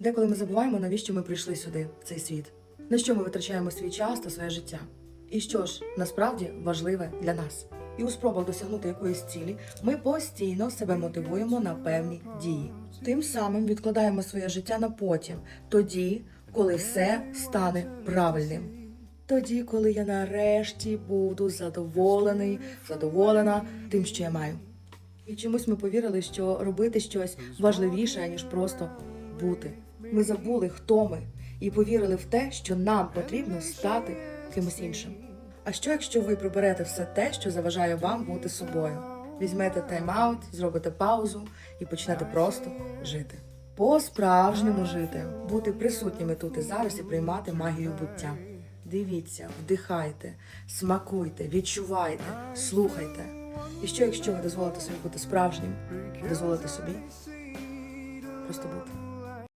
Деколи ми забуваємо, навіщо ми прийшли сюди, в цей світ, на що ми витрачаємо свій час та своє життя. І що ж насправді важливе для нас. І у спробах досягнути якоїсь цілі ми постійно себе мотивуємо на певні дії. Тим самим відкладаємо своє життя на потім, тоді, коли все стане правильним. Тоді, коли я нарешті буду задоволений, задоволена тим, що я маю. І чомусь ми повірили, що робити щось важливіше, ніж просто бути. Ми забули, хто ми, і повірили в те, що нам потрібно стати кимось іншим. А що, якщо ви приберете все те, що заважає вам бути собою? Візьмете тайм-аут, зробите паузу і почнете просто жити. По-справжньому жити, бути присутніми тут і зараз і приймати магію буття. Дивіться, вдихайте, смакуйте, відчувайте, слухайте. І що, якщо ви дозволите собі бути справжнім, дозволите собі просто бути.